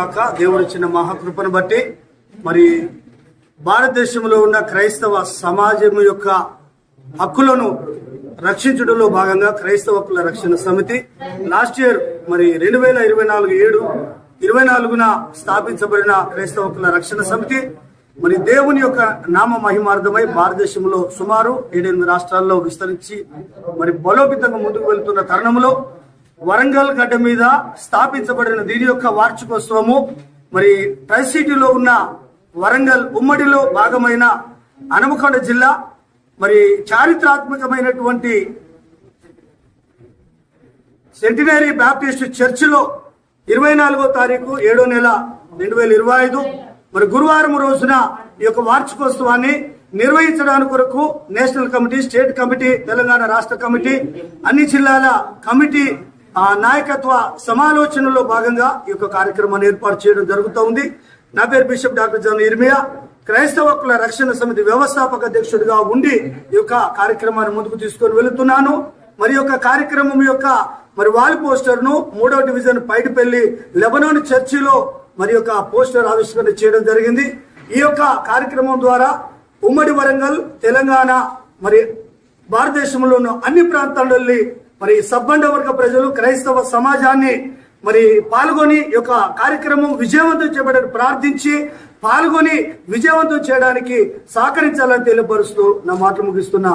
గాక దేవుడు ఇచ్చిన మహాకృపను బట్టి మరి భారతదేశంలో ఉన్న క్రైస్తవ సమాజం యొక్క హక్కులను రక్షించడంలో భాగంగా క్రైస్తవ హక్కుల రక్షణ సమితి లాస్ట్ ఇయర్ మరి రెండు వేల ఇరవై నాలుగు ఏడు ఇరవై నాలుగున స్థాపించబడిన క్రైస్తవ హక్కుల రక్షణ సమితి. మరి దేవుని యొక్క నామ మహిమార్థమై భారతదేశంలో సుమారు ఏడెనిమిది రాష్ట్రాల్లో విస్తరించి మరి బలోపేతంగా ముందుకు వెళ్తున్న తరుణంలో వరంగల్ గడ్డ మీద స్థాపించబడిన దీని యొక్క వార్షికోత్సవము మరి ట్రై సిటీలో ఉన్న వరంగల్ ఉమ్మడిలో భాగమైన హనుమకొండ జిల్లా మరి చారిత్రాత్మకమైనటువంటి సెంటినరీ బ్యాప్టిస్ట్ చర్చిలో ఇరవై నాలుగో తారీఖు ఏడో నెల రెండు వేల ఇరవై ఐదు మరి గురువారం రోజున ఈ యొక్క వార్షికోత్సవాన్ని నిర్వహించడానికి కొరకు national committee state committee Telangana రాష్ట్ర కమిటీ అన్ని జిల్లాల కమిటీ ఆ నాయకత్వ సమాలోచనలో భాగంగా ఈ యొక్క కార్యక్రమాన్ని ఏర్పాటు చేయడం జరుగుతూ ఉంది. నా పేరు బిషప్ డాక్టర్ జన్ ఇర్మియా. క్రైస్తవ హక్కుల రక్షణ సమితి వ్యవస్థాపక అధ్యక్షుడిగా ఉండి ఈ యొక్క కార్యక్రమాన్ని ముందుకు తీసుకొని వెళుతున్నాను. మరి యొక్క కార్యక్రమం యొక్క మరి వాల్ పోస్టర్ను మూడో డివిజన్ పైడిపల్లి లెబనాన్ చర్చిలో మరి యొక్క పోస్టర్ ఆవిష్కరణ చేయడం జరిగింది. ఈ యొక్క కార్యక్రమం ద్వారా ఉమ్మడి వరంగల్ తెలంగాణ మరి భారతదేశంలో ఉన్న అన్ని ప్రాంతాల్లో మరి సబ్బండ వర్గ ప్రజలు క్రైస్తవ సమాజాన్ని మరి పాల్గొని యొక్క కార్యక్రమం విజయవంతం చేయబడని ప్రార్థించి పాల్గొని విజయవంతం చేయడానికి సహకరించాలని తెలియపరుస్తూ నా మాటలు ముగిస్తున్నా.